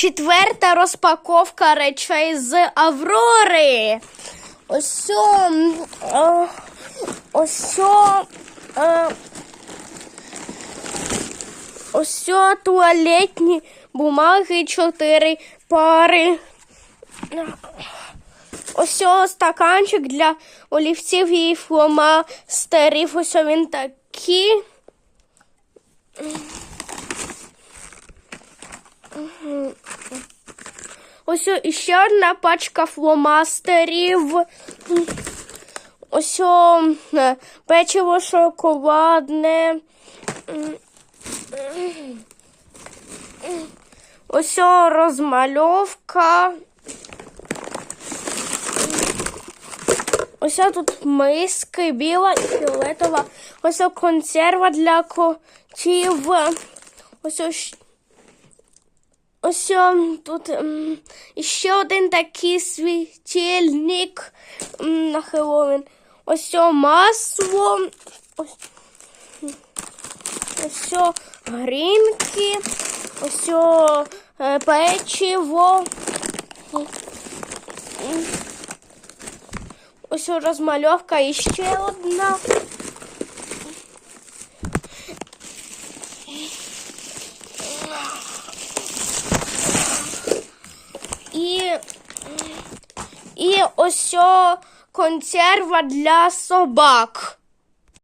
четверта розпаковка речей з Аврори. Ось о, ось о, ось о туалетні бумаги, чотири пари. Ось о стаканчик для олівців і фломастерів. Ось о він такий. Ось іще одна пачка фломастерів. Ось е, печиво шоколадне. Ось розмальовка. Ось тут миски, біла і фіолетова. Ось консерва для котів. Ось Ось о, тут ще один такий світильник на Хеллоуін. Ось о, масло. Ось, ось о, грінки. Ось е, печиво. Ось розмальовка і ще одна. І, і ось консерва для собак.